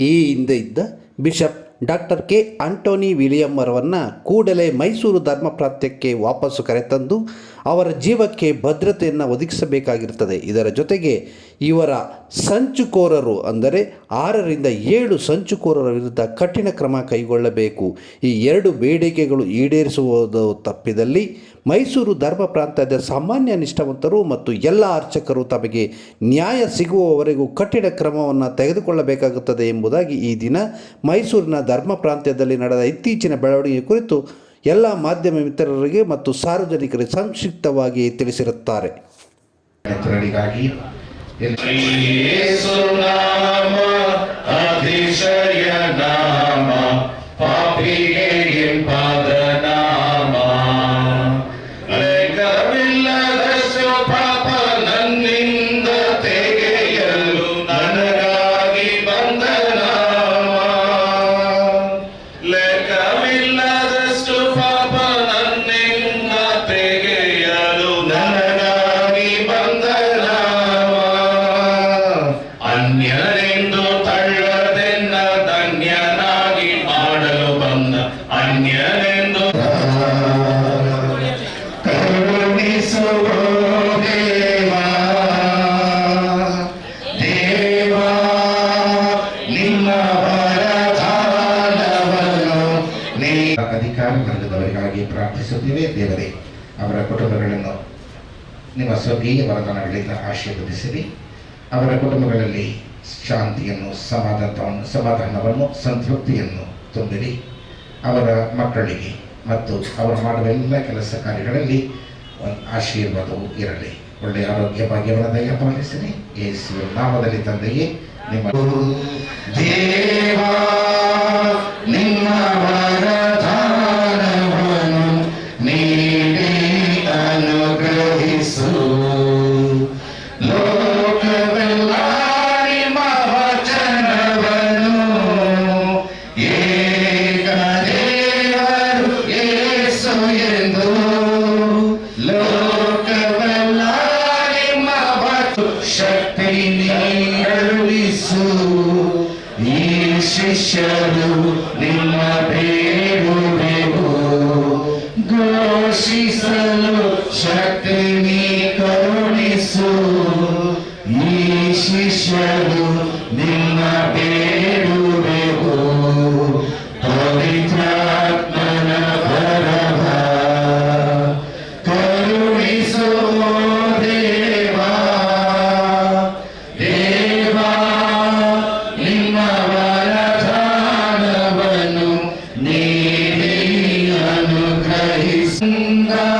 ಈ ಹಿಂದೆ ಇದ್ದ bishop doctor K. Antony William ಅವರನ್ನು ಕೂಡಲೇ ಮೈಸೂರು ಧರ್ಮ ಪ್ರಾಂತ್ಯಕ್ಕೆ ವಾಪಸ್ಸು ಕರೆತಂದು ಅವರ ಜೀವಕ್ಕೆ ಭದ್ರತೆಯನ್ನು ಒದಗಿಸಬೇಕಾಗಿರುತ್ತದೆ. ಇದರ ಜೊತೆಗೆ ಇವರ ಸಂಚುಕೋರರು ಅಂದರೆ ಆರರಿಂದ ಏಳು ಸಂಚುಕೋರರ ವಿರುದ್ಧ ಕಠಿಣ ಕ್ರಮ ಕೈಗೊಳ್ಳಬೇಕು. ಈ ಎರಡು ಬೇಡಿಕೆಗಳು ಈಡೇರಿಸುವುದು ತಪ್ಪಿದಲ್ಲಿ ಮೈಸೂರು ಧರ್ಮ ಪ್ರಾಂತ್ಯದ ಸಾಮಾನ್ಯ ನಿಷ್ಠಾವಂತರು ಮತ್ತು ಎಲ್ಲ ಅರ್ಚಕರು ತಮಗೆ ನ್ಯಾಯ ಸಿಗುವವರೆಗೂ ಕಠಿಣ ಕ್ರಮವನ್ನು ತೆಗೆದುಕೊಳ್ಳಬೇಕಾಗುತ್ತದೆ ಎಂಬುದಾಗಿ ಈ ದಿನ ಮೈಸೂರಿನ ಧರ್ಮ ಪ್ರಾಂತ್ಯದಲ್ಲಿ ನಡೆದ ಇತ್ತೀಚಿನ ಬೆಳವಣಿಗೆ ಕುರಿತು ಎಲ್ಲ ಮಾಧ್ಯಮ ಮಿತ್ರರಿಗೆ ಮತ್ತು ಸಾರ್ವಜನಿಕರಿಗೆ ಸಂಕ್ಷಿಪ್ತವಾಗಿ ತಿಳಿಸಿರುತ್ತಾರೆ. ಪಾಪಿಗೆ ಅಧಿಕಾರ ವರ್ಗದವರಿಗಾಗಿ ಪ್ರಾರ್ಥಿಸುತ್ತೇವೆ ದೇವರೇ, ಅವರ ಕುಟುಂಬಗಳನ್ನು ನಿಮ್ಮ ಸ್ವರ್ಗೀಯ ವರದಾನಗಳಿಂದ ಆಶೀರ್ವದಿಸಿರಿ. ಅವರ ಕುಟುಂಬಗಳಲ್ಲಿ ಶಾಂತಿಯನ್ನು, ಸಮಾಧಾನವನ್ನು ಸಮಾಧಾನವನ್ನು, ಸಂತೃಪ್ತಿಯನ್ನು ತುಂಬಿರಿ. ಅವರ ಮಕ್ಕಳಿಗೆ ಮತ್ತು ಅವರು ಮಾಡುವ ಎಲ್ಲ ಕೆಲಸ ಕಾರ್ಯಗಳಲ್ಲಿ ಒಂದು ಆಶೀರ್ವಾದವು ಇರಲಿ. ಒಳ್ಳೆಯ ಆರೋಗ್ಯ ಭಾಗ್ಯವನ್ನು ದಯ ಪಾಲಿಸಿರಿ. ಯೇಸುವಿನ ನಾಮದಲ್ಲಿ ತಂದೆಯೇ, ನಿಮ್ಮ ದೇವಾ Sundar.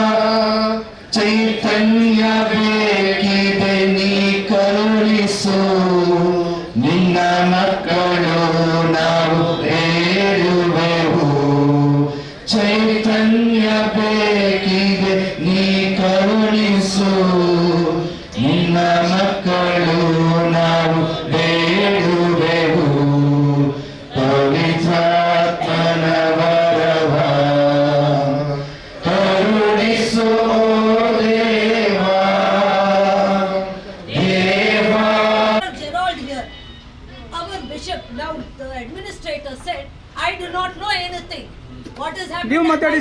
ನೀವು ಮಾತಾಡಿ,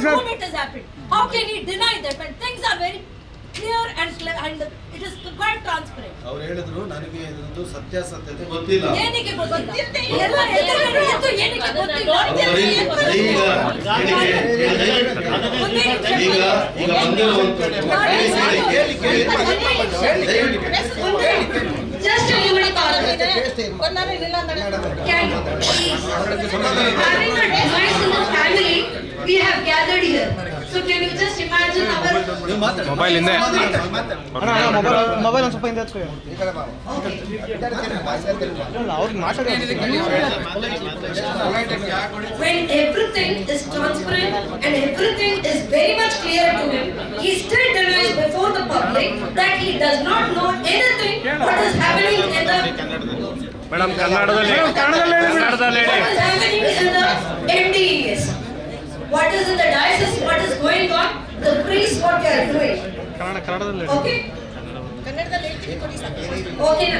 happened? How can he deny that when things are very clear and and it is quite transparent? ಅವ್ರು ಹೇಳಿದ್ರು ನನಗೆ ಇದ್ರದ್ದು ಸತ್ಯಾಸತ್ಯತೆ ಗೊತ್ತಿಲ್ಲ ಏನಕ್ಕೆ ಗೊತ್ತಿಲ್ಲ? ಎಲ್ಲ ಎದುರುಗಡೆ ಇದ್ದು ಏನಕ್ಕೆ ಗೊತ್ತಿಲ್ಲ? ಈಗ ಒಂದೇ. ಈಗ ಬಂದಿರುವಂತ ಕೇಳಿ ಕೇಳಿ Just a minute, Can please? Having a device in the family, we have gathered here. So can you just imagine our mobile ಹಿಂದೆ ಅಣ್ಣ ಅಣ್ಣ, ಮೊಬೈಲ್ ಮೊಬೈಲ್ ಒಂದು ಸ್ವಲ್ಪ ಹಿಂದೆ ಹಚ್ಕೊ. ಅವ್ರಿಗೆ ಮಾತಾಡಿ when everything is transparent and everything is very much clear to him, he still denies before the public that he does not know anything what is happening in the madam ಕನ್ನಡದಲ್ಲಿ ಕನ್ನಡದಲ್ಲಿ what is happening in the MDES. what is in the diocese, what is going on, the priests, what they are doing. Okay? Okay.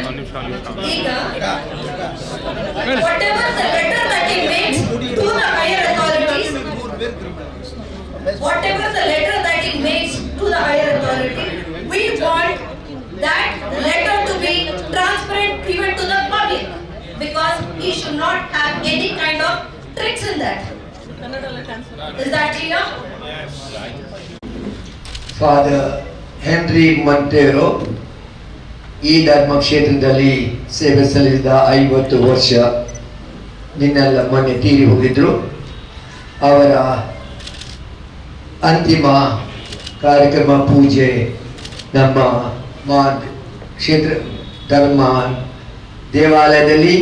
Whatever the letter that he makes to the higher authorities, whatever the letter that he makes to the higher authority, we want that letter to be transparent even to the public because he should not have any kind of tricks in that. Is that clear father Henry Monteiro ಈ ಧರ್ಮ ಕ್ಷೇತ್ರದಲ್ಲಿ ಸೇವೆ ಸಲ್ಲಿಸಿದ ಐವತ್ತು ವರ್ಷ ನಿನ್ನೆಲ್ಲ ಮೊನ್ನೆ ತೀರಿ ಹೋಗಿದ್ರು. ಅವರ ಅಂತಿಮ ಕಾರ್ಯಕ್ರಮ ಪೂಜೆ ನಮ್ಮ ಮಾ ಕ್ಷೇತ್ರ ಧರ್ಮ ದೇವಾಲಯದಲ್ಲಿ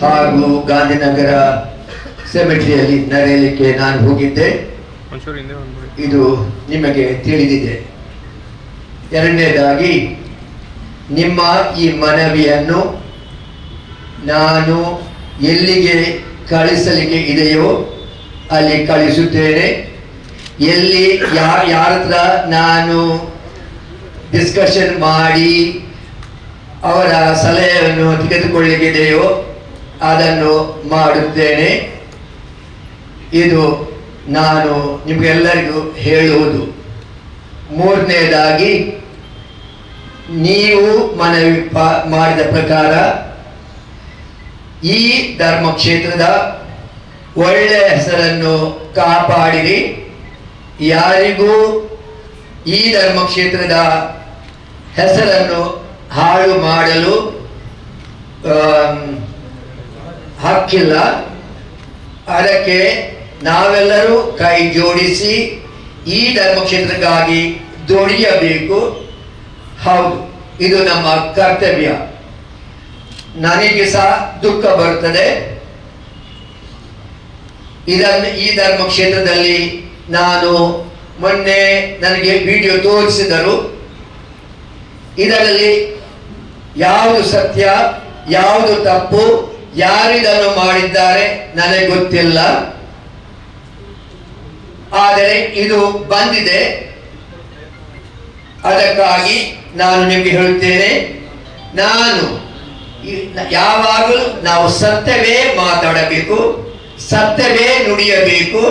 ಹಾಗೂ ಗಾಂಧಿನಗರ ಸೆಮೆಟ್ರಿಯಲ್ಲಿ ನಡೆಯಲಿಕ್ಕೆ ನಾನು ಹೋಗಿದ್ದೆ. ಇದು ನಿಮಗೆ ತಿಳಿದಿದೆ. ಎರಡನೇದಾಗಿ ನಿಮ್ಮ ಈ ಮನವಿಯನ್ನು ನಾನು ಎಲ್ಲಿಗೆ ಕಳಿಸಲಿಕ್ಕೆ ಇದೆಯೋ ಅಲ್ಲಿ ಕಳಿಸುತ್ತೇನೆ. ಎಲ್ಲಿ ಯಾ ಯಾರ ಹತ್ರ ನಾನು ಡಿಸ್ಕಷನ್ ಮಾಡಿ ಅವರ ಸಲಹೆಯನ್ನು ತೆಗೆದುಕೊಳ್ಳಿಕ್ಕಿದೆಯೋ ಅದನ್ನು ಮಾಡುತ್ತೇನೆ. ಇದು ನಾನು ನಿಮಗೆಲ್ಲರಿಗೂ ಹೇಳುವುದು. ಮೂರನೇದಾಗಿ, ನೀವು ಮನವಿ ಮಾಡಿದ ಪ್ರಕಾರ ಈ ಧರ್ಮ ಕ್ಷೇತ್ರದ ಒಳ್ಳೆಯ ಹೆಸರನ್ನು ಕಾಪಾಡಿರಿ. ಯಾರಿಗೂ ಈ ಧರ್ಮ ಕ್ಷೇತ್ರದ ಹೆಸರನ್ನು ಹಾಳು ಮಾಡಲು ಹಕ್ಕಿಲ್ಲ. ಅದಕ್ಕೆ ನಾವೆಲ್ಲರೂ ಕೈ ಜೋಡಿಸಿ ಈ ಧರ್ಮಕ್ಷೇತ್ರಕ್ಕಾಗಿ ದುಡಿಯಬೇಕು. ಹೌದು, ಇದು ನಮ್ಮ ಕರ್ತವ್ಯ. ನನಗೆ ಸಹ ದುಃಖ ಬರುತ್ತದೆ. ಇದನ್ನು ಈ ಧರ್ಮ ಕ್ಷೇತ್ರದಲ್ಲಿ ನಾನು ಮೊನ್ನೆ ನನಗೆ ವಿಡಿಯೋ ತೋರಿಸಿದರು. ಇದರಲ್ಲಿ ಯಾವುದು ಸತ್ಯ, ಯಾವುದು ತಪ್ಪು, ಯಾರಿದನ್ನು ಮಾಡಿದ್ದಾರೆ ನನಗೆ ಗೊತ್ತಿಲ್ಲ. ಆದರೆ ಇದು ಬಂದಿದೆ. ಅದಕ್ಕಾಗಿ ನಾನು ನಿಮಗೆ ಹೇಳುತ್ತೇನೆ, ನಾನು ಯಾವಾಗಲೂ ನಾವು ಸತ್ಯವೇ ಮಾತಾಡಬೇಕು, ಸತ್ಯವೇ ನುಡಿಯಬೇಕು.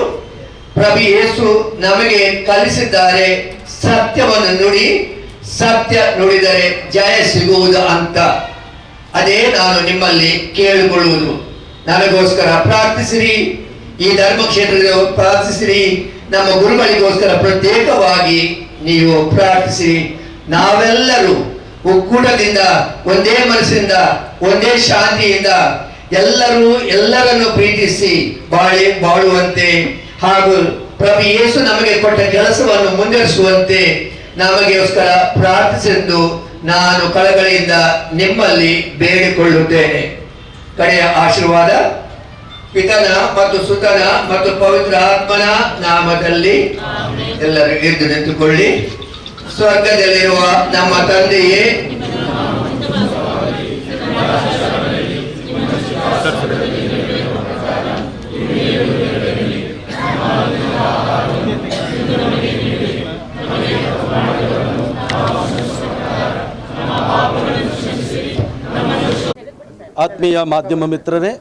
ಪ್ರಭು ಯೇಸು ನಮಗೆ ಕಲಿಸಿದ್ದಾರೆ ಸತ್ಯವನ್ನು ನುಡಿ, ಸತ್ಯ ನುಡಿದರೆ ಜಯ ಸಿಗುವುದು ಅಂತ. ಅದೇ ನಾನು ನಿಮ್ಮಲ್ಲಿ ಕೇಳಿಕೊಳ್ಳುವುದು. ನನಗೋಸ್ಕರ ಪ್ರಾರ್ಥಿಸಿರಿ. ಈ ಧರ್ಮ ಕ್ಷೇತ್ರದಲ್ಲಿ ಪ್ರಾರ್ಥಿಸಿರಿ. ನಮ್ಮ ಗುರುಗಳಿಗೋಸ್ಕರ ಪ್ರತ್ಯೇಕವಾಗಿ ನೀವು ಪ್ರಾರ್ಥಿಸಿರಿ. ನಾವೆಲ್ಲರೂ ಒಕ್ಕೂಟದಿಂದ, ಒಂದೇ ಮನಸ್ಸಿನಿಂದ, ಒಂದೇ ಶಾಂತಿಯಿಂದ ಎಲ್ಲರೂ ಎಲ್ಲರನ್ನು ಪ್ರೀತಿಸಿ ಬಾಳಿ, ಬಾಳುವಂತೆ ಹಾಗೂ ಪ್ರಭು ಯೇಸು ನಮಗೆ ಕೊಟ್ಟ ಕೆಲಸವನ್ನು ಮುಂದುವರಿಸುವಂತೆ ನಮಗೋಸ್ಕರ ಪ್ರಾರ್ಥಿಸೆಂದು ನಾನು ಕಳಗಳಿಂದ ನಿಮ್ಮಲ್ಲಿ ಬೇಡಿಕೊಳ್ಳುತ್ತೇನೆ. ಕಡೆಯ ಆಶೀರ್ವಾದ ಪಿತನ ಮತ್ತು ಸುತನ ಮತ್ತು ಪವಿತ್ರ ಆತ್ಮನ ನಾಮದಲ್ಲಿ ಎಲ್ಲರೂ ಎದ್ದು ನಿಂತುಕೊಳ್ಳಿ. ಸ್ವರ್ಗದಲ್ಲಿರುವ ನಮ್ಮ ತಂದೆಯೇ ಆತ್ಮೀಯ ಮಾಧ್ಯಮ ಮಿತ್ರರೇ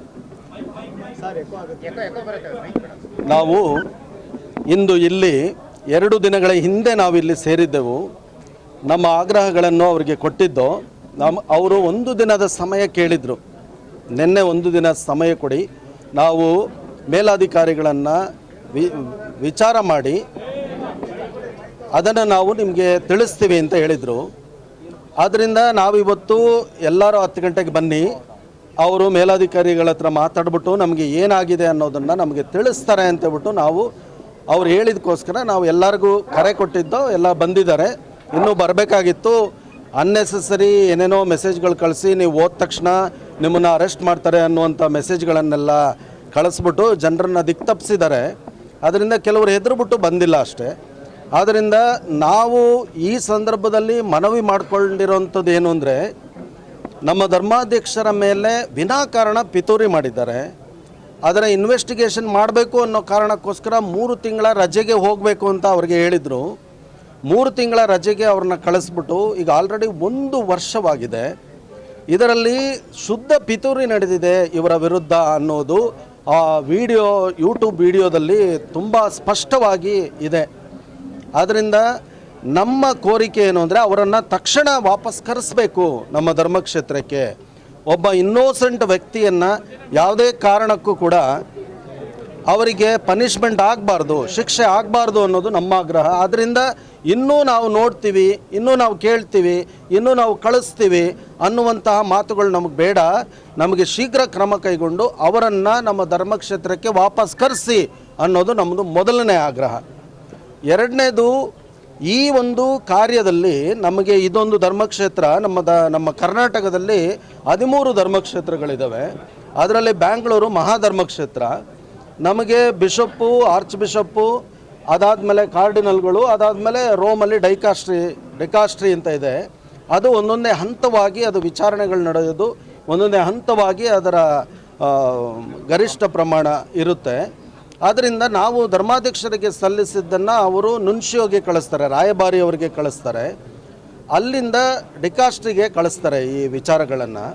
ನಾವು ಇಂದು ಇಲ್ಲಿ ಎರಡು ದಿನಗಳ ಹಿಂದೆ ನಾವು ಇಲ್ಲಿ ಸೇರಿದ್ದೆವು. ನಮ್ಮ ಆಗ್ರಹಗಳನ್ನು ಅವರಿಗೆ ಕೊಟ್ಟಿದ್ದು ನಮ್ಮ ಅವರು ಒಂದು ದಿನದ ಸಮಯ ಕೇಳಿದರು. ನಿನ್ನೆ ಒಂದು ದಿನ ಸಮಯ ಕೊಡಿ. ನಾವು ಮೇಲಾಧಿಕಾರಿಗಳನ್ನು ವಿಚಾರ ಮಾಡಿ, ಅದನ್ನು ನಾವು ನಿಮಗೆ ತಿಳಿಸ್ತೀವಿ ಅಂತ ಹೇಳಿದರು. ಆದ್ದರಿಂದ ನಾವಿವತ್ತು ಎಲ್ಲರೂ ಹತ್ತು ಗಂಟೆಗೆ ಬನ್ನಿ. ಅವರು ಮೇಲಾಧಿಕಾರಿಗಳ ಹತ್ರ ಮಾತಾಡ್ಬಿಟ್ಟು ನಮಗೆ ಏನಾಗಿದೆ ಅನ್ನೋದನ್ನು ನಮಗೆ ತಿಳಿಸ್ತಾರೆ ಅಂತೇಳ್ಬಿಟ್ಟು ನಾವು ಅವ್ರು ಹೇಳಿದಕ್ಕೋಸ್ಕರ ನಾವು ಎಲ್ಲರಿಗೂ ಕರೆ ಕೊಟ್ಟಿದ್ದು, ಎಲ್ಲ ಬಂದಿದ್ದಾರೆ. ಇನ್ನೂ ಬರಬೇಕಾಗಿತ್ತು. ಅನ್ನೆಸೆಸರಿ ಏನೇನೋ ಮೆಸೇಜ್ಗಳು ಕಳಿಸಿ ನೀವು ಹೋದ ತಕ್ಷಣ ನಿಮ್ಮನ್ನು ಅರೆಸ್ಟ್ ಮಾಡ್ತಾರೆ ಅನ್ನುವಂಥ ಮೆಸೇಜ್ಗಳನ್ನೆಲ್ಲ ಕಳಿಸ್ಬಿಟ್ಟು ಜನರನ್ನು ದಿಕ್ತಪ್ಪಿಸಿದ್ದಾರೆ ಅದರಿಂದ ಕೆಲವರು ಹೆದರ್ಬಿಟ್ಟು ಬಂದಿಲ್ಲ ಅಷ್ಟೇ. ಆದ್ದರಿಂದ ನಾವು ಈ ಸಂದರ್ಭದಲ್ಲಿ ಮನವಿ ಮಾಡ್ಕೊಂಡಿರೋಂಥದ್ದು ಏನು ಅಂದರೆ ನಮ್ಮ ಧರ್ಮಾಧ್ಯಕ್ಷರ ಮೇಲೆ ವಿನಾಕಾರಣ ಪಿತೂರಿ ಮಾಡಿದ್ದಾರೆ. ಅದರ ಇನ್ವೆಸ್ಟಿಗೇಷನ್ ಮಾಡಬೇಕು ಅನ್ನೋ ಕಾರಣಕ್ಕೋಸ್ಕರ ಮೂರು ತಿಂಗಳ ರಜೆಗೆ ಹೋಗಬೇಕು ಅಂತ ಅವ್ರಿಗೆ ಹೇಳಿದರು. ಮೂರು ತಿಂಗಳ ರಜೆಗೆ ಅವ್ರನ್ನ ಕಳಿಸ್ಬಿಟ್ಟು ಈಗ ಆಲ್ರೆಡಿ ಒಂದು ವರ್ಷವಾಗಿದೆ. ಇದರಲ್ಲಿ ಶುದ್ಧ ಪಿತೂರಿ ನಡೆದಿದೆ ಇವರ ವಿರುದ್ಧ ಅನ್ನೋದು ಆ ವಿಡಿಯೋ ಯೂಟ್ಯೂಬ್ ವಿಡಿಯೋದಲ್ಲಿ ತುಂಬ ಸ್ಪಷ್ಟವಾಗಿ ಇದೆ. ಆದ್ದರಿಂದ ನಮ್ಮ ಕೋರಿಕೆ ಏನು ಅಂದರೆ ಅವರನ್ನು ತಕ್ಷಣ ವಾಪಸ್ ಕರೆಸಬೇಕು ನಮ್ಮ ಧರ್ಮಕ್ಷೇತ್ರಕ್ಕೆ. ಒಬ್ಬ ಇನ್ನೋಸೆಂಟ್ ವ್ಯಕ್ತಿಯನ್ನು ಯಾವುದೇ ಕಾರಣಕ್ಕೂ ಕೂಡ ಅವರಿಗೆ ಪನಿಷ್ಮೆಂಟ್ ಆಗಬಾರ್ದು, ಶಿಕ್ಷೆ ಆಗಬಾರ್ದು ಅನ್ನೋದು ನಮ್ಮ ಆಗ್ರಹ. ಆದ್ದರಿಂದ ಇನ್ನೂ ನಾವು ನೋಡ್ತೀವಿ, ಇನ್ನೂ ನಾವು ಕೇಳ್ತೀವಿ, ಇನ್ನೂ ನಾವು ಕಳಿಸ್ತೀವಿ ಅನ್ನುವಂತಹ ಮಾತುಗಳು ನಮಗೆ ಬೇಡ. ನಮಗೆ ಶೀಘ್ರ ಕ್ರಮ ಕೈಗೊಂಡು ಅವರನ್ನು ನಮ್ಮ ಧರ್ಮಕ್ಷೇತ್ರಕ್ಕೆ ವಾಪಸ್ ಕರೆಸಿ ಅನ್ನೋದು ನಮ್ಮದು ಮೊದಲನೇ ಆಗ್ರಹ. ಎರಡನೇದು ಈ ಒಂದು ಕಾರ್ಯದಲ್ಲಿ ನಮಗೆ ಇದೊಂದು ಧರ್ಮಕ್ಷೇತ್ರ, ನಮ್ಮ ದ, ನಮ್ಮ ಕರ್ನಾಟಕದಲ್ಲಿ ಹದಿಮೂರು ಧರ್ಮಕ್ಷೇತ್ರಗಳಿದ್ದಾವೆ ಅದರಲ್ಲಿ ಬ್ಯಾಂಗ್ಳೂರು ಮಹಾಧರ್ಮಕ್ಷೇತ್ರ, ನಮಗೆ ಬಿಷಪ್ಪು ಆರ್ಚ್ ಬಿಷಪ್ಪು ಅದಾದಮೇಲೆ ಕಾರ್ಡಿನಲ್ಗಳು, ಅದಾದಮೇಲೆ ರೋಮಲ್ಲಿ ಡೈಕಾಸ್ಟ್ರಿ, ಡೆಕಾಸ್ಟ್ರಿ ಅಂತ ಇದೆ. ಅದು ಒಂದೊಂದೇ ಹಂತವಾಗಿ ಅದು ವಿಚಾರಣೆಗಳು ನಡೆಯೋದು, ಒಂದೊಂದೇ ಹಂತವಾಗಿ ಅದರ ಗರಿಷ್ಠ ಪ್ರಮಾಣ ಇರುತ್ತೆ. ಆದ್ದರಿಂದ ನಾವು ಧರ್ಮಾಧ್ಯಕ್ಷರಿಗೆ ಸಲ್ಲಿಸಿದ್ದನ್ನು ಅವರು ನುನ್ಶಿಯೋಗೆ ಕಳಿಸ್ತಾರೆ ರಾಯಭಾರಿ ಅವರಿಗೆ ಕಳಿಸ್ತಾರೆ. ಅಲ್ಲಿಂದ ಡಿಕಾಸ್ಟ್ರಿಗೆ ಕಳಿಸ್ತಾರೆ ಈ ವಿಚಾರಗಳನ್ನು.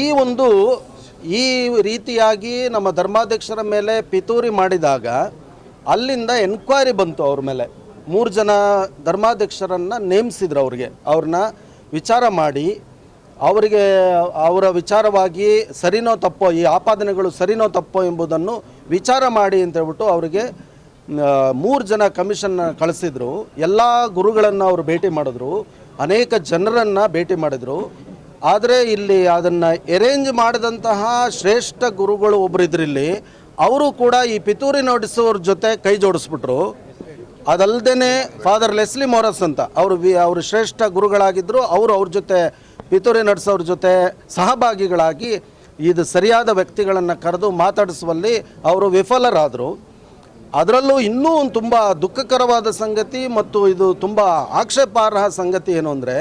ಈ ಒಂದು, ಈ ರೀತಿಯಾಗಿ ನಮ್ಮ ಧರ್ಮಾಧ್ಯಕ್ಷರ ಮೇಲೆ ಪಿತೂರಿ ಮಾಡಿದಾಗ ಅಲ್ಲಿಂದ ಎನ್ಕ್ವೈರಿ ಬಂತು ಅವ್ರ ಮೇಲೆ. ಮೂರು ಜನ ಧರ್ಮಾಧ್ಯಕ್ಷರನ್ನು ನೇಮಿಸಿದ್ರು ಅವ್ರಿಗೆ. ಅವ್ರನ್ನ ವಿಚಾರ ಮಾಡಿ ಅವರಿಗೆ ಅವರ ವಿಚಾರವಾಗಿ ಸರಿನೋ ತಪ್ಪೋ, ಈ ಆಪಾದನೆಗಳು ಸರಿನೋ ತಪ್ಪೋ ಎಂಬುದನ್ನು ವಿಚಾರ ಮಾಡಿ ಅಂತ ಹೇಳ್ಬಿಟ್ಟು ಅವರಿಗೆ ಮೂರು ಜನ ಕಮಿಷನ್ ಕಳಿಸಿದ್ರು. ಎಲ್ಲ ಗುರುಗಳನ್ನು ಅವರು ಭೇಟಿ ಮಾಡಿದ್ರು. ಅನೇಕ ಜನರನ್ನು ಭೇಟಿ ಮಾಡಿದರು. ಆದರೆ ಇಲ್ಲಿ ಅದನ್ನು ಎರೇಂಜ್ ಮಾಡಿದಂತಹ ಶ್ರೇಷ್ಠ ಗುರುಗಳು ಒಬ್ಬರು ಇದ್ರಿಲ್ಲಿ, ಅವರು ಕೂಡ ಈ ಪಿತೂರಿ ನೋಟಿಸೋರ ಜೊತೆ ಕೈ ಜೋಡಿಸ್ಬಿಟ್ರು. ಅದಲ್ಲದೆ ಫಾದರ್ ಲೆಸ್ಲಿ ಮೋರಸ್ ಅಂತ, ಅವರು ವಿ, ಅವರು ಶ್ರೇಷ್ಠ ಗುರುಗಳಾಗಿದ್ದರು ಅವರು ಅವ್ರ ಜೊತೆ ಪಿತೂರಿ ನಡೆಸೋರ ಜೊತೆ ಸಹಭಾಗಿಗಳಾಗಿ ಇದು ಸರಿಯಾದ ವ್ಯಕ್ತಿಗಳನ್ನು ಕರೆದು ಮಾತಾಡಿಸುವಲ್ಲಿ ಅವರು ವಿಫಲರಾದರು. ಅದರಲ್ಲೂ ಇನ್ನೂ ಒಂದು ತುಂಬ ದುಃಖಕರವಾದ ಸಂಗತಿ ಮತ್ತು ಇದು ತುಂಬ ಆಕ್ಷೇಪಾರ್ಹ ಸಂಗತಿ ಏನು ಅಂದರೆ,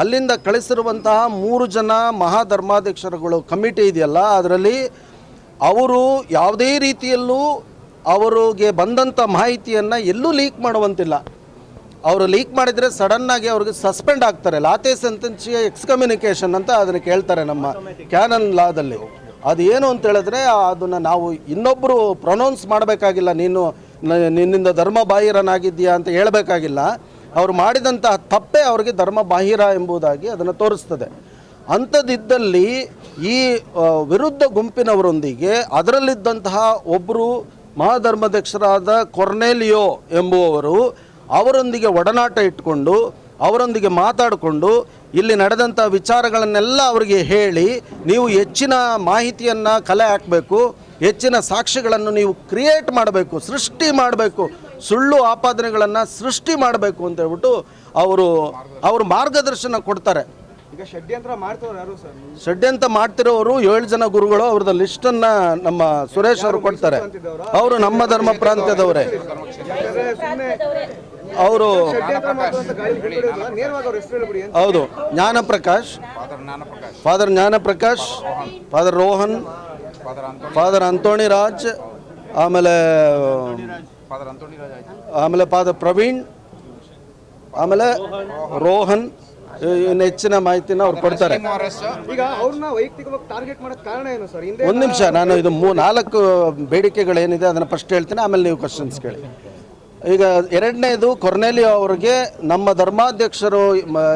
ಅಲ್ಲಿಂದ ಕಳಿಸಿರುವಂತಹ ಮೂರು ಜನ ಮಹಾಧರ್ಮಾಧ್ಯಕ್ಷರುಗಳು ಕಮಿಟಿ ಇದೆಯಲ್ಲ, ಅದರಲ್ಲಿ ಅವರು ಯಾವುದೇ ರೀತಿಯಲ್ಲೂ ಅವರಿಗೆ ಬಂದಂಥ ಮಾಹಿತಿಯನ್ನು ಎಲ್ಲೂ ಲೀಕ್ ಮಾಡುವಂತಿಲ್ಲ. ಅವರು ಲೀಕ್ ಮಾಡಿದರೆ ಸಡನ್ನಾಗಿ ಅವ್ರಿಗೆ ಸಸ್ಪೆಂಡ್ ಆಗ್ತಾರೆ. ಲಾತೆ ಸೆಂಟೆನ್ಸಿಯ ಎಕ್ಸ್ಕಮ್ಯುನಿಕೇಷನ್ ಅಂತ ಅದನ್ನು ಕೇಳ್ತಾರೆ ನಮ್ಮ ಕ್ಯಾನನ್ ಲಾದಲ್ಲಿ ಅದು ಏನು ಅಂತ ಹೇಳಿದ್ರೆ, ಅದನ್ನು ನಾವು ಇನ್ನೊಬ್ಬರು ಪ್ರೊನೌನ್ಸ್ ಮಾಡಬೇಕಾಗಿಲ್ಲ. ನೀನು, ನಿನ್ನಿಂದ ಧರ್ಮ ಬಾಹಿರನಾಗಿದ್ದೀಯಾ ಅಂತ ಹೇಳಬೇಕಾಗಿಲ್ಲ. ಅವರು ಮಾಡಿದಂತಹ ತಪ್ಪೇ ಅವರಿಗೆ ಧರ್ಮ ಬಾಹಿರ ಎಂಬುದಾಗಿ ಅದನ್ನು ತೋರಿಸ್ತದೆ. ಅಂಥದ್ದಿದ್ದಲ್ಲಿ ಈ ವಿರುದ್ಧ ಗುಂಪಿನವರೊಂದಿಗೆ ಅದರಲ್ಲಿದ್ದಂತಹ ಒಬ್ಬರು ಮಹಾಧರ್ಮಾಧ್ಯಕ್ಷರಾದ ಕೊರ್ನೆಲಿಯೋ ಎಂಬುವವರು ಅವರೊಂದಿಗೆ ಒಡನಾಟ ಇಟ್ಕೊಂಡು ಅವರೊಂದಿಗೆ ಮಾತಾಡಿಕೊಂಡು ಇಲ್ಲಿ ನಡೆದಂಥ ವಿಚಾರಗಳನ್ನೆಲ್ಲ ಅವರಿಗೆ ಹೇಳಿ ನೀವು ಹೆಚ್ಚಿನ ಮಾಹಿತಿಯನ್ನು ಕಲೆ ಹಾಕಬೇಕು ಹೆಚ್ಚಿನ ಸಾಕ್ಷಿಗಳನ್ನು ನೀವು ಕ್ರಿಯೇಟ್ ಮಾಡಬೇಕು ಸೃಷ್ಟಿ ಮಾಡಬೇಕು ಸುಳ್ಳು ಆಪಾದನೆಗಳನ್ನು ಸೃಷ್ಟಿ ಮಾಡಬೇಕು ಅಂತ ಹೇಳ್ಬಿಟ್ಟು ಅವರು ಅವರು ಮಾರ್ಗದರ್ಶನ ಕೊಡ್ತಾರೆ. ಈಗ ಷಡ್ಯಂತ್ರ ಮಾಡ್ತಿರೋರು ಯಾರು ಸರ್? ಷಡ್ಯಂತ್ರ ಮಾಡ್ತಿರೋರು ಏಳು ಜನ ಗುರುಗಳು ಅವ್ರದ್ದು ಲಿಸ್ಟನ್ನು ನಮ್ಮ ಸುರೇಶ್ ಅವರು ಕೊಡ್ತಾರೆ. ಅವರು ನಮ್ಮ ಧರ್ಮ ಪ್ರಾಂತ್ಯದವರೇ. ಅವರು ಹೌದು Jnanaprakash. Father Jnanaprakash. Father Rohan. Father Anthony Raj. ಆಮೇಲೆ ಆಮೇಲೆ ಫಾದರ್ ಪ್ರವೀಣ್. ಆಮೇಲೆ ರೋಹನ್. ಇನ್ನು ಹೆಚ್ಚಿನ ಮಾಹಿತಿನ ಅವ್ರು ಕೊಡ್ತಾರೆ. ಈಗ ಅವ್ರನ್ನ ವೈಯಕ್ತಿಕವಾಗಿ ಟಾರ್ಗೆಟ್ ಮಾಡಕ್ ಕಾರಣ ಏನು ಸರ್? ಒಂದು ನಿಮಿಷ ನಾನು ಇದು ಮೂ ನಾಲ್ಕು ಬೇಡಿಕೆಗಳೇನಿದೆ ಅದನ್ನು ಫಸ್ಟ್ ಹೇಳ್ತೀನಿ ಆಮೇಲೆ ನೀವು ಕ್ವಶನ್ಸ್ ಕೇಳಿ. ಈಗ ಎರಡನೇದು ಕೊರ್ನೆಲಿಯೋ ಅವರಿಗೆ ನಮ್ಮ ಧರ್ಮಾಧ್ಯಕ್ಷರು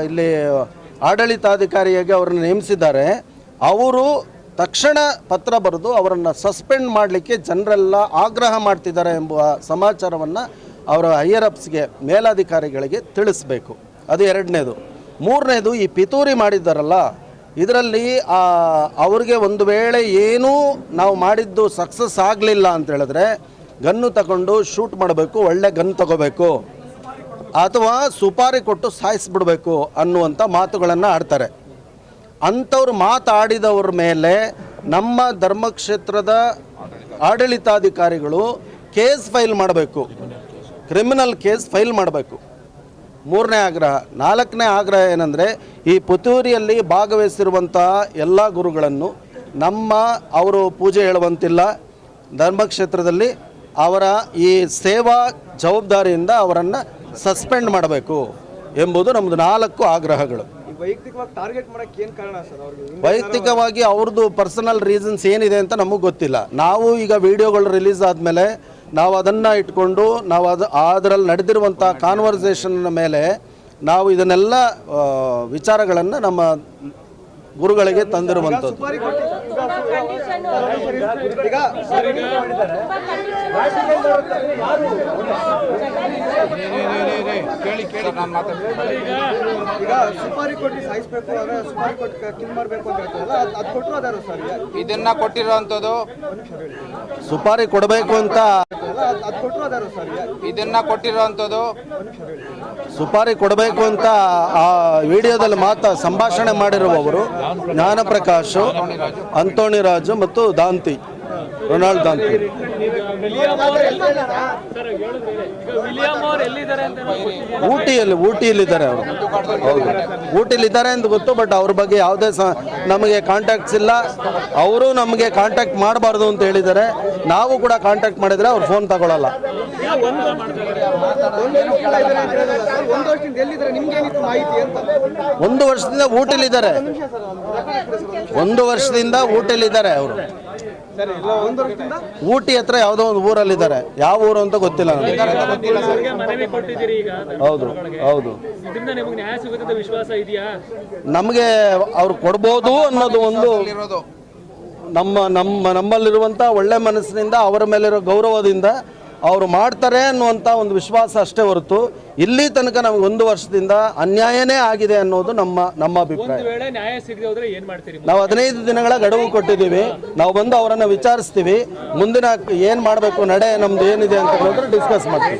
ಇಲ್ಲಿ ಆಡಳಿತಾಧಿಕಾರಿಯಾಗಿ ಅವರನ್ನು ನೇಮಿಸಿದ್ದಾರೆ. ಅವರು ತಕ್ಷಣ ಪತ್ರ ಬರೆದು ಅವರನ್ನು ಸಸ್ಪೆಂಡ್ ಮಾಡಲಿಕ್ಕೆ ಜನರೆಲ್ಲ ಆಗ್ರಹ ಮಾಡ್ತಿದ್ದಾರೆ ಎಂಬುವ ಸಮಾಚಾರವನ್ನು ಅವರ ಹೈಯರ್ ಅಪ್ಸ್ಗೆ ಮೇಲಾಧಿಕಾರಿಗಳಿಗೆ ತಿಳಿಸ್ಬೇಕು. ಅದು ಎರಡನೇದು. ಮೂರನೇದು, ಈ ಪಿತೂರಿ ಮಾಡಿದ್ದಾರಲ್ಲ, ಇದರಲ್ಲಿ ಅವ್ರಿಗೆ ಒಂದು ವೇಳೆ ಏನೂ ನಾವು ಮಾಡಿದ್ದು ಸಕ್ಸಸ್ ಆಗಲಿಲ್ಲ ಅಂತ ಹೇಳಿದ್ರೆ ಗನ್ನು ತಗೊಂಡು ಶೂಟ್ ಮಾಡಬೇಕು, ಒಳ್ಳೆ ಗನ್ ತಗೋಬೇಕು. ಅಥವಾ ಸುಪಾರಿ ಕೊಟ್ಟು ಸಾಯಿಸ್ಬಿಡ್ಬೇಕು ಅನ್ನುವಂಥ ಮಾತುಗಳನ್ನು ಆಡ್ತಾರೆ. ಅಂಥವ್ರು ಮಾತಾಡಿದವ್ರ ಮೇಲೆ ನಮ್ಮ ಧರ್ಮಕ್ಷೇತ್ರದ ಆಡಳಿತಾಧಿಕಾರಿಗಳು ಕೇಸ್ ಫೈಲ್ ಮಾಡಬೇಕು. ಕ್ರಿಮಿನಲ್ ಕೇಸ್ ಫೈಲ್ ಮಾಡಬೇಕು. ಮೂರನೇ ಆಗ್ರಹ. ನಾಲ್ಕನೇ ಆಗ್ರಹ ಏನಂದರೆ, ಈ ಪುತ್ತೂರಿಯಲ್ಲಿ ಭಾಗವಹಿಸಿರುವಂತಹ ಎಲ್ಲ ಗುರುಗಳನ್ನು ನಮ್ಮ ಅವರು ಪೂಜೆ ಹೇಳುವಂತಿಲ್ಲ. ಧರ್ಮಕ್ಷೇತ್ರದಲ್ಲಿ ಅವರ ಈ ಸೇವಾ ಜವಾಬ್ದಾರಿಯಿಂದ ಅವರನ್ನು ಸಸ್ಪೆಂಡ್ ಮಾಡಬೇಕು ಎಂಬುದು ನಮ್ಮದು ನಾಲ್ಕು ಆಗ್ರಹಗಳು. ವೈಯಕ್ತಿಕವಾಗಿ ಅವ್ರದ್ದು ಪರ್ಸನಲ್ ರೀಸನ್ಸ್ ಏನಿದೆ ಅಂತ ನಮಗೆ ಗೊತ್ತಿಲ್ಲ. ನಾವು ಈಗ ವಿಡಿಯೋಗಳು ರಿಲೀಸ್ ಆದಮೇಲೆ ನಾವು ಅದನ್ನು ಇಟ್ಕೊಂಡು ನಾವು ಅದು ಅದರಲ್ಲಿ ನಡೆದಿರುವಂಥ ಕಾನ್ವರ್ಸೇಷನ್ ಮೇಲೆ ನಾವು ಇದನ್ನೆಲ್ಲ ವಿಚಾರಗಳನ್ನು ನಮ್ಮ ಗುರುಗಳಿಗೆ ತಂದಿರುವಂಥದ್ದು ಇದನ್ನ ಕೊಟ್ಟಿರುವಂತದ್ದು ಸುಪಾರಿ ಕೊಡಬೇಕು ಅಂತ ಇದನ್ನ ಕೊಟ್ಟಿರುವಂತದ್ದು ಸುಪಾರಿ ಕೊಡಬೇಕು ಅಂತ ಆ ವಿಡಿಯೋದಲ್ಲಿ ಮಾತಾ ಸಂಭಾಷಣೆ ಮಾಡಿರುವವರು ಜ್ಞಾನಪ್ರಕಾಶ್ ಅಂತೋಣಿ ರಾಜು ಮತ್ತು ದಾಂತಿ. ರೊನಾಲ್ಡ್ ದಾಂತಿ ಊಟಿಯಲ್ಲಿ, ಊಟಿಯಲ್ಲಿದ್ದಾರೆ ಅವರು. ಹೌದು. ಊಟಿಯಲ್ಲಿದ್ದಾರೆ ಅಂತ ಗೊತ್ತು, ಬಟ್ ಅವ್ರ ಬಗ್ಗೆ ಯಾವುದೇ ಸ, ನಮಗೆ ಕಾಂಟ್ಯಾಕ್ಟ್ಸ್ ಇಲ್ಲ. ಅವರು ನಮಗೆ ಕಾಂಟ್ಯಾಕ್ಟ್ ಮಾಡಬಾರ್ದು ಅಂತ ಹೇಳಿದ್ದಾರೆ. ನಾವು ಕೂಡ ಕಾಂಟ್ಯಾಕ್ಟ್ ಮಾಡಿದರೆ ಅವ್ರು ಫೋನ್ ತಗೊಳ್ಳಲ್ಲ ಅಂತ ಒಂದು ವರ್ಷದಿಂದ ಊಟಲಿದ್ದಾರೆ ಒಂದು ವರ್ಷದಿಂದ ಊಟಲಿದ್ದಾರೆ ಅವರು. ಊಟಿ ಹತ್ರ ಯಾವುದೋ ಒಂದು ಊರಲ್ಲಿದ್ದಾರೆ. ಯಾವ ಊರು ಅಂತ ಗೊತ್ತಿಲ್ಲ ನನಗೆ. ಹೌದು ಹೌದು. ಇದರಿಂದ ನಿಮಗೆ ನ್ಯಾಯ ಸಿಗುತ್ತೆ ಅಂತ ವಿಶ್ವಾಸ ಇದೆಯಾ? ನಮಗೆ ಅವ್ರು ಕೊಡ್ಬೋದು ಅನ್ನೋದು ಒಂದು ನಮ್ಮ ನಮ್ಮ ನಮ್ಮಲ್ಲಿರುವಂಥ ಒಳ್ಳೆ ಮನಸ್ಸಿನಿಂದ ಅವರ ಮೇಲಿರೋ ಗೌರವದಿಂದ ಅವರು ಮಾಡ್ತಾರೆ ಅನ್ನುವಂಥ ಒಂದು ವಿಶ್ವಾಸ ಅಷ್ಟೇ ಹೊರತು ಇಲ್ಲಿ ತನಕ ನಮಗೆ ಒಂದು ವರ್ಷದಿಂದ ಅನ್ಯಾಯನೇ ಆಗಿದೆ ಅನ್ನೋದು ನಮ್ಮ ನಮ್ಮ ಅಭಿಪ್ರಾಯ. ಒಂದ್ ವೇಳೆ ನ್ಯಾಯ ಸಿಗದೆ ಹೋದ್ರೆ ಏನ್ ಮಾಡ್ತೀರಿ ನಾವು ಹದಿನೈದು ದಿನಗಳ ಗಡುವು ಕೊಟ್ಟಿದ್ದೀವಿ. ನಾವು ಬಂದು ಅವರನ್ನು ವಿಚಾರಿಸ್ತೀವಿ. ಮುಂದಿನ ಏನು ಮಾಡಬೇಕು ನಡೆ ನಮ್ದು ಏನಿದೆ ಅಂತ ಹೇಳಿದ್ರೆ ಡಿಸ್ಕಸ್ ಮಾಡ್ತೀವಿ.